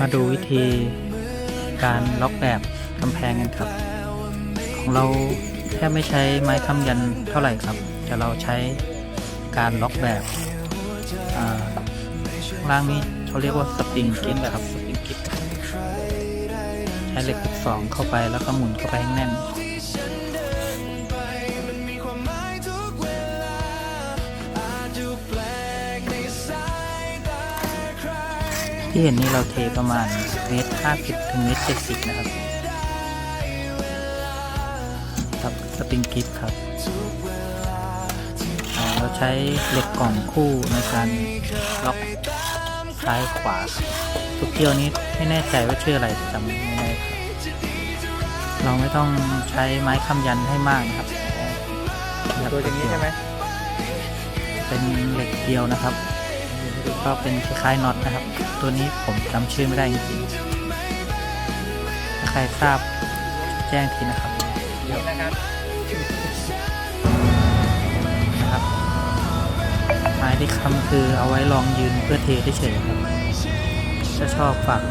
มาดูวิธีการล็อกแบบกำแพงกันครับ ของเราแทบไม่ใช้ไม้ค้ำยันเท่าไหร่ครับ แต่เราใช้การล็อกแบบล่างนี้เขาเรียกว่าสปริงกิ๊นะครับสปริงกิ๊ใช้เหล็กสองเข้าไปแล้วก็หมุนเข้าไปให้แน่น ที่เห็นนี่เราเทประมาณเมตรห้าสิบถึงเมตรเจ็ดสิบนะครับครับสปริงกิฟครับอ่าเราใช้เหล็กกล่องคู่ในการล็อกซ้ายขวาครับทุกเที่ยวนี้ไม่แน่ใจว่าชื่ออะไรจำไม่ได้ครับเราไม่ต้องใช้ไม้ค้ำยันให้มากนะครับตัวอย่างนี้ใช่ไหมเป็นเหล็กเดียวนะครับ ก็เป็นคล้ายๆน็อตนะครับ ตัวนี้ผมจำชื่อไม่ได้จริงๆถ้าใครทราบแจ้งทีนะครับนะครับนะครับไม้ที่คำคือเอาไว้ลองยืนเพื่อเทเฉยๆครับถ้าชอบฝาก